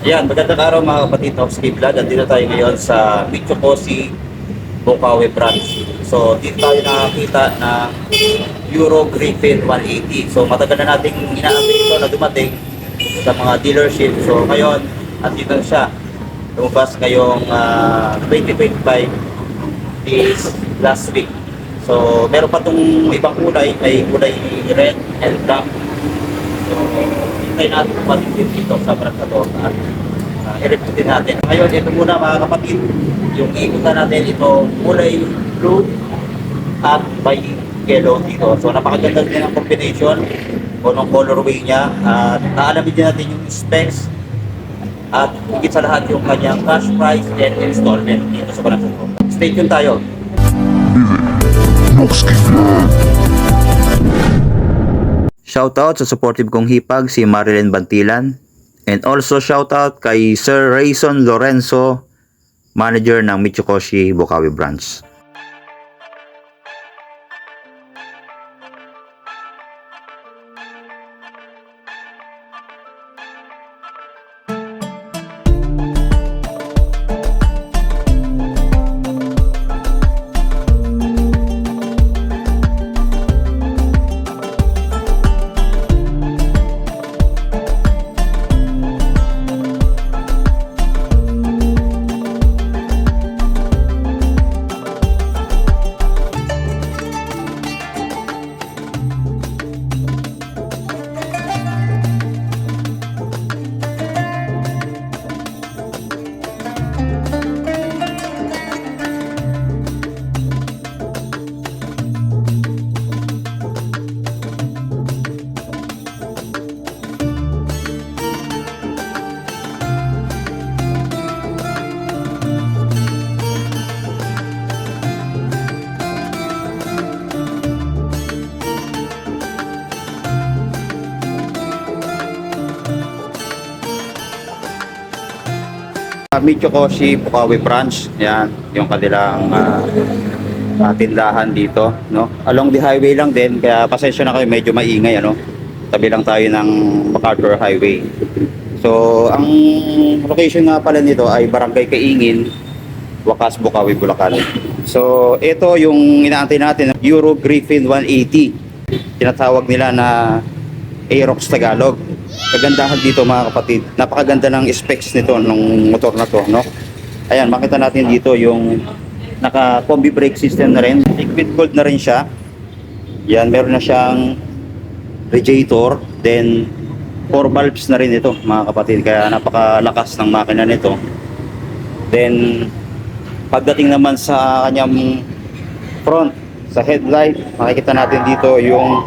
Ayan, magandang araw mga kapatid of Ski Vlog. Andito tayo ngayon sa Michokosi, Bukawi branch. So, dito tayo nakakita na Euro Griffin 180. So, matagal na nating inaantay ito na dumating sa mga dealership. So, ngayon, andito na siya. Lumabas ngayong ah, 2025 is last week. So, meron pa itong ibang kulay. May kulay red and black. So, hintay natin dumating din dito sa to. At uh, i-review din natin. Ngayon, ito muna mga kapatid. Yung ikutan natin ito, kulay blue at by yellow dito. So, napakaganda din ang combination o ng colorway niya. At naalamin din natin yung specs at higit sa lahat yung kanyang cash price and installment dito sa to. Stay tuned tayo. Shoutout sa supportive kong hipag si Marilyn Bantilan and also shoutout kay Sir Rayson Lorenzo, manager ng Michikoshi Bukawi branch. Michokoshi Bukawi branch, yan, yung kanilang ah, ah, tindahan dito, no? Along the highway lang din, kaya pasensya na kayo, medyo maingay, ano? Tabi lang tayo ng MacArthur Highway. So, ang location nga pala nito ay Barangay Kaingin, Wakas, Bukawi, Bulacan. So, ito yung inaantay natin, Euro Griffin 180. Tinatawag nila na Aerox Tagalog. Kagandahan dito mga kapatid. Napakaganda ng specs nito ng motor na to, no? Ayan, makita natin dito yung naka combi brake system na rin. Liquid cooled na rin siya. Yan, meron na siyang radiator, then four valves na rin ito mga kapatid. Kaya napakalakas ng makina nito. Then pagdating naman sa kanyang front, sa headlight, makikita natin dito yung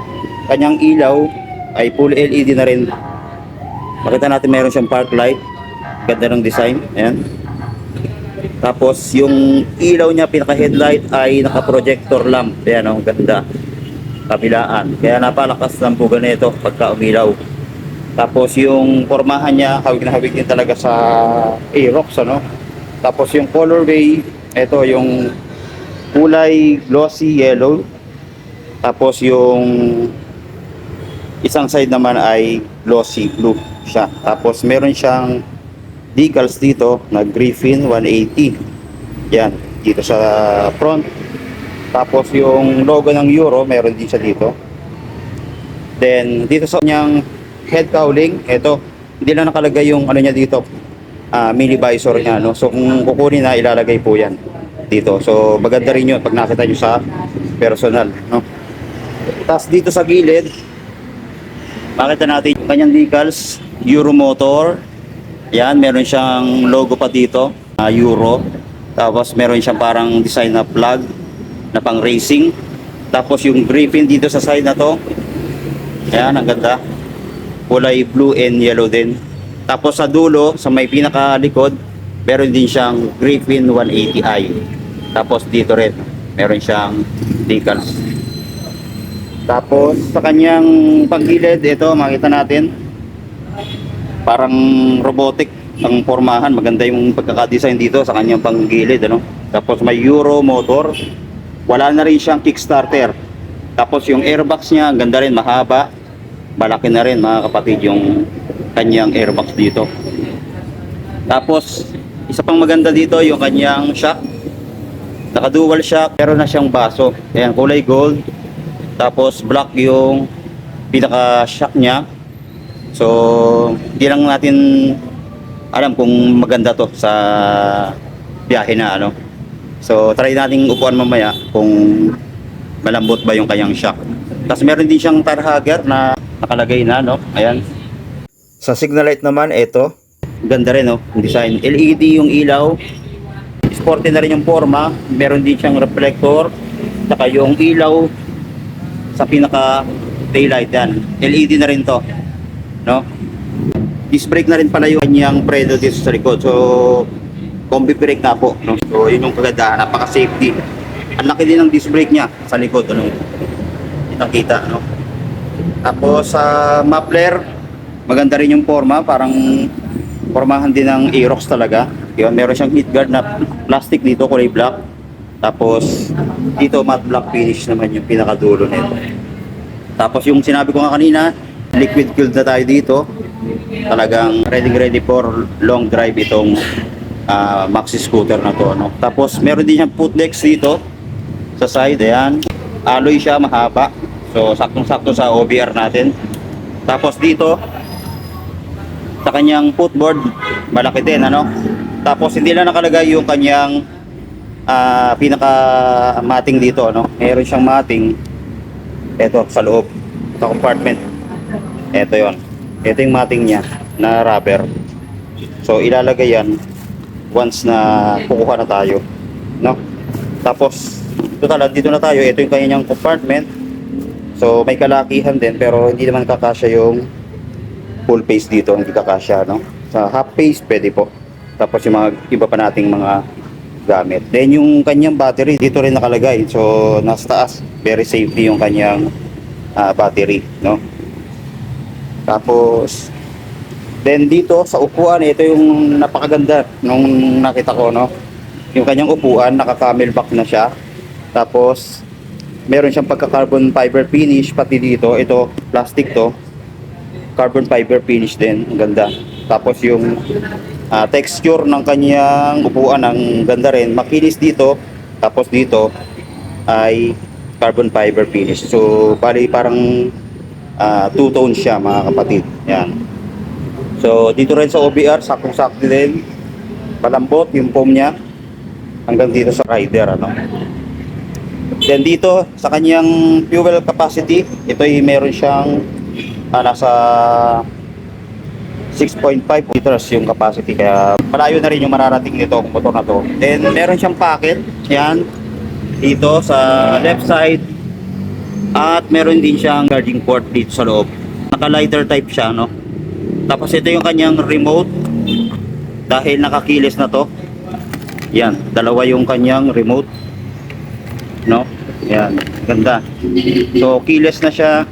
kanyang ilaw ay full LED na rin. Makita natin meron siyang park light. Ganda ng design. Ayan. Tapos yung ilaw niya pinaka headlight ay naka projector lamp. Ayan ang ganda. Kabilaan. Kaya napalakas ng buga nito pagka umilaw. Tapos yung formahan niya hawig na hawig din talaga sa Aerox ano. Tapos yung colorway ito yung kulay glossy yellow. Tapos yung isang side naman ay glossy blue siya. Tapos meron siyang decals dito na Griffin 180. Yan, dito sa front. Tapos yung logo ng Euro, meron din siya dito. Then dito sa kanyang head cowling, ito, hindi na nakalagay yung ano niya dito, ah, mini visor niya, no? So kung kukunin na, ilalagay po yan dito. So maganda rin yun pag nakita nyo sa personal, no? Tapos dito sa gilid, Makita natin yung kanyang decals, Euro Motor. Yan, meron siyang logo pa dito, ah, Euro. Tapos meron siyang parang design na plug na pang racing. Tapos yung Griffin dito sa side na to. Yan, ang ganda. Kulay blue and yellow din. Tapos sa dulo, sa may pinakalikod, meron din siyang Griffin 180i. Tapos dito rin, meron siyang decals. Tapos sa kanyang panggilid, ito makita natin parang robotic ang formahan. Maganda yung pagkaka-design dito sa kanyang panggilid. Ano? Tapos may Euro motor. Wala na rin siyang kickstarter. Tapos yung airbox niya, ang ganda rin, mahaba. Malaki na rin mga kapatid yung kanyang airbox dito. Tapos, isa pang maganda dito yung kanyang shock. Naka-dual shock, meron na siyang baso. Ayan, kulay gold. Tapos, black yung pinaka-shock niya. So, hindi lang natin alam kung maganda to sa biyahe na ano. So, try nating upuan mamaya kung malambot ba yung kanyang shock. Tapos meron din siyang tar hugger na nakalagay na, no? Ayan. Sa signal light naman, ito. Ganda rin, no? Design. LED yung ilaw. Sporty na rin yung forma. Meron din siyang reflector. Saka yung ilaw sa pinaka taillight yan. LED na rin to. No? Disc brake na rin pala yung kanyang predo dito sa likod. So, combi brake na po. No? So, yun yung kagandahan. Napaka-safety. Ang laki din ng disc brake niya sa likod. Ano? Kitang-kita. No? Tapos, sa muffler, maganda rin yung forma. Parang formahan din ng Aerox talaga. Yun, meron siyang heat guard na plastic dito, kulay black. Tapos, dito matte black finish naman yung pinakadulo nito. Tapos yung sinabi ko nga kanina, liquid cooled na tayo dito. Talagang ready ready for long drive itong ah, maxi scooter na to. No? Tapos meron din siyang footdex dito sa side. Ayan. Alloy siya, mahaba. So saktong-sakto sa OBR natin. Tapos dito, sa kanyang footboard, malaki din. Ano? Tapos hindi lang nakalagay yung kanyang ah, pinaka mating dito. No? Meron siyang mating. Ito sa loob. Sa compartment. Ito yon ito yung mating niya na rubber. So ilalagay yan once na kukuha na tayo. No? Tapos total dito na tayo. Ito yung kanyang compartment. So may kalakihan din pero hindi naman kakasya yung full face dito. Hindi kakasya no? Sa half face pwede po. Tapos yung mga iba pa nating mga gamit. Then yung kanyang battery dito rin nakalagay. So nasa taas, very safety yung kanyang ah, battery, no? Tapos then dito sa upuan, ito yung napakaganda nung nakita ko, no? Yung kanyang upuan, naka-camel back na siya. Tapos meron siyang pagka-carbon fiber finish pati dito. Ito plastic to. Carbon fiber finish din, ang ganda. Tapos yung ah, texture ng kanyang upuan ang ganda rin. Makinis dito tapos dito ay carbon fiber finish. So bali parang ah, two tone siya mga kapatid. Yan. So dito rin sa OBR sakong sakto din. Malambot yung foam niya hanggang dito sa rider ano. Then dito sa kanyang fuel capacity ito ay meron siyang ah, nasa 6.5 liters yung capacity. Kaya malayo na rin yung mararating nito ang motor na to. Then meron siyang pocket. Yan. Dito sa left side. At meron din siyang charging port dito sa loob. Naka lighter type siya no? Tapos ito yung kanyang remote. Dahil nakakilis na to. Yan. Dalawa yung kanyang remote. No? Yan. Ganda. So keyless na siya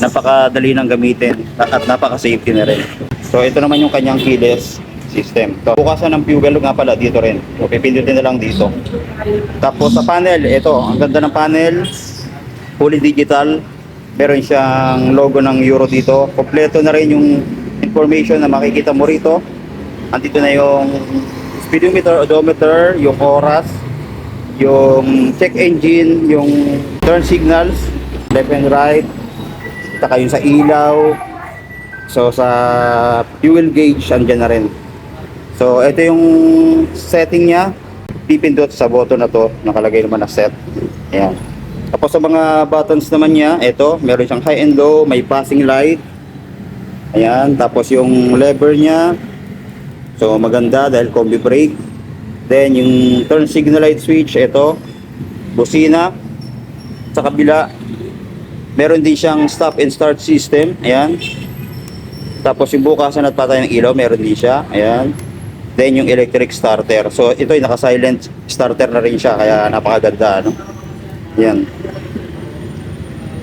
napakadali ng gamitin at napaka-safety na rin. So ito naman yung kanyang keyless system. So, bukasan ng fuel nga pala dito rin. So pipindutin na lang dito. Tapos sa panel, ito, ang ganda ng panel. Fully digital. Meron siyang logo ng Euro dito. Kompleto na rin yung information na makikita mo rito. Andito na yung speedometer, odometer, yung oras, yung check engine, yung turn signals, left and right, saka yung sa ilaw. So sa fuel gauge andyan na rin. So ito yung setting niya. Pipindot sa button na to, nakalagay naman na set. Ayan. Tapos sa mga buttons naman niya, ito, meron siyang high and low, may passing light. Ayan, tapos yung lever niya. So maganda dahil combi brake. Then yung turn signal light switch, ito. Busina. Sa kabila, Meron din siyang stop and start system. Ayan. Tapos yung bukasan at patay ng ilaw, meron din siya. Ayan. Then yung electric starter. So ito ay naka-silent starter na rin siya kaya napakaganda ano. Ayan.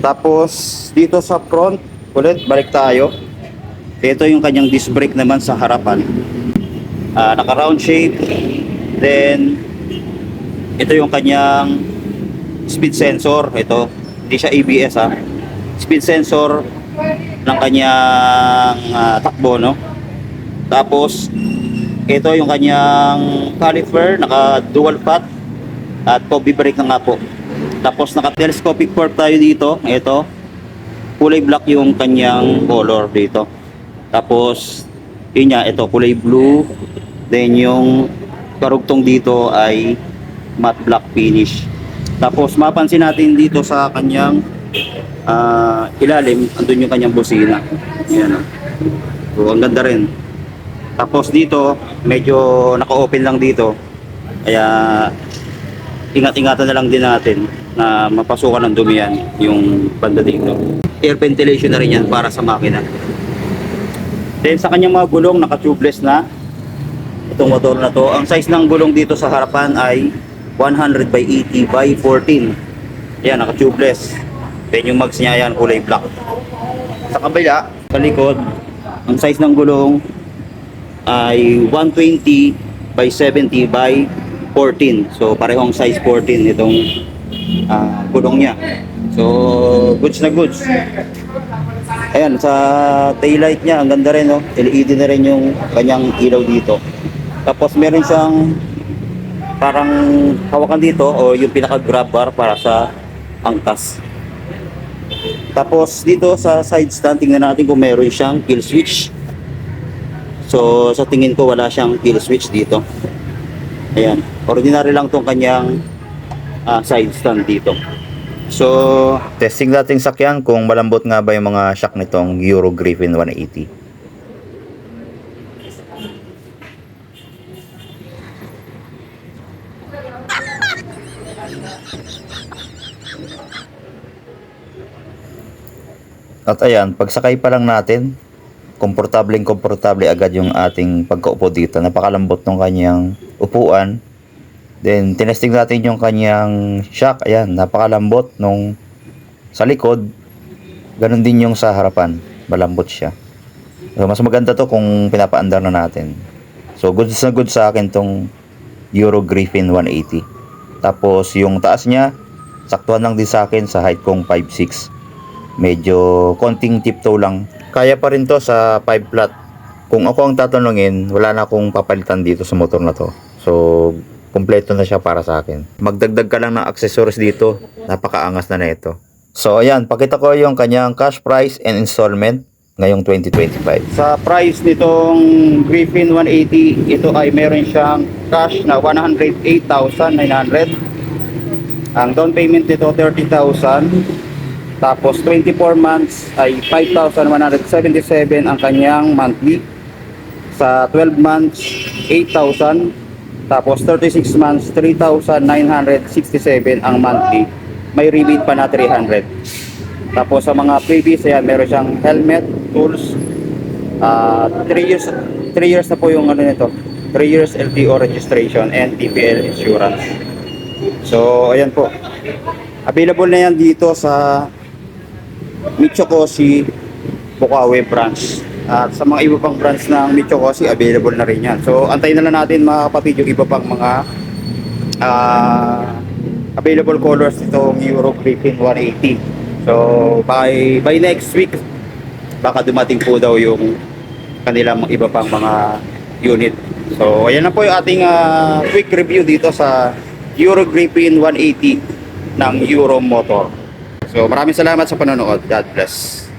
Tapos dito sa front, ulit balik tayo. Ito yung kanyang disc brake naman sa harapan. Ah, naka-round shape. Then ito yung kanyang speed sensor. Ito, hindi siya ABS ha. Speed sensor ng kanyang ah, takbo no. Tapos, ito yung kanyang caliper, naka dual pot at combi brake nga po. Tapos naka telescopic fork tayo dito. Ito. Kulay black yung kanyang color dito. Tapos yun nga, ito kulay blue. Then yung karugtong dito ay matte black finish. Tapos mapansin natin dito sa kanyang ah, ilalim, andun yung kanyang busina. Yan. oh. So, ang ganda rin. Tapos dito, medyo naka-open lang dito. Kaya ingat-ingatan na lang din natin na mapasukan ng dumi yan yung banda dito. Air ventilation na rin yan para sa makina. Then sa kanyang mga gulong, naka-tubeless na itong motor na to. Ang size ng gulong dito sa harapan ay 100 by 80 by 14. Yan, naka-tubeless. Then yung mags niya yan, kulay black. Sa kabila, sa likod, ang size ng gulong ay 120 by 70 by 14. So parehong size 14 itong ah, gulong niya. So goods na goods. Ayan, sa taillight niya, ang ganda rin, no? LED na rin yung kanyang ilaw dito. Tapos meron siyang parang hawakan dito o yung pinaka-grab bar para sa angkas. Tapos dito sa side stand, tingnan natin kung meron siyang kill switch. So sa tingin ko wala siyang kill switch dito. Ayan, ordinary lang tong kanyang ah, side stand dito. So, testing natin sakyan kung malambot nga ba yung mga shock nitong Euro Griffin 180. At ayan, pagsakay pa lang natin, komportableng komportable agad yung ating pagkaupo dito. Napakalambot ng kanyang upuan. Then, tinesting natin yung kanyang shock. Ayan, napakalambot nung sa likod. Ganon din yung sa harapan. Malambot siya. So, mas maganda to kung pinapaandar na natin. So, good na good sa akin tong Euro Griffin 180. Tapos, yung taas niya, saktuhan lang din sa akin sa height kong 5'6". Medyo konting tiptoe lang. Kaya pa rin to sa 5 flat. Kung ako ang tatanungin, wala na akong papalitan dito sa motor na to. So, kompleto na siya para sa akin. Magdagdag ka lang ng accessories dito. Napakaangas na na ito. So, ayan. Pakita ko yung kanyang cash price and installment ngayong 2025. Sa price nitong Griffin 180, ito ay meron siyang cash na 108,900. Ang down payment nito 30,000. Tapos 24 months ay 5,177 ang kanyang monthly. Sa 12 months, 8,000. Tapos 36 months, 3,967 ang monthly. May rebate pa na 300. Tapos sa mga previous, ayan, meron siyang helmet, tools. 3 years 3 years na po yung ano nito. 3 years LTO registration and TPL insurance. So, ayan po. Available na yan dito sa Michokoshi Bukawi branch. At sa mga iba pang branch ng Michokoshi, available na rin yan. So, antayin na lang natin mga kapatid yung iba pang mga ah, available colors nitong Euro Griffin 180. So, by, by next week, baka dumating po daw yung kanilang iba pang mga unit. So, ayan na po yung ating ah, quick review dito sa Euro Griffin 180 ng Euro Motor. So maraming salamat sa panonood. God bless.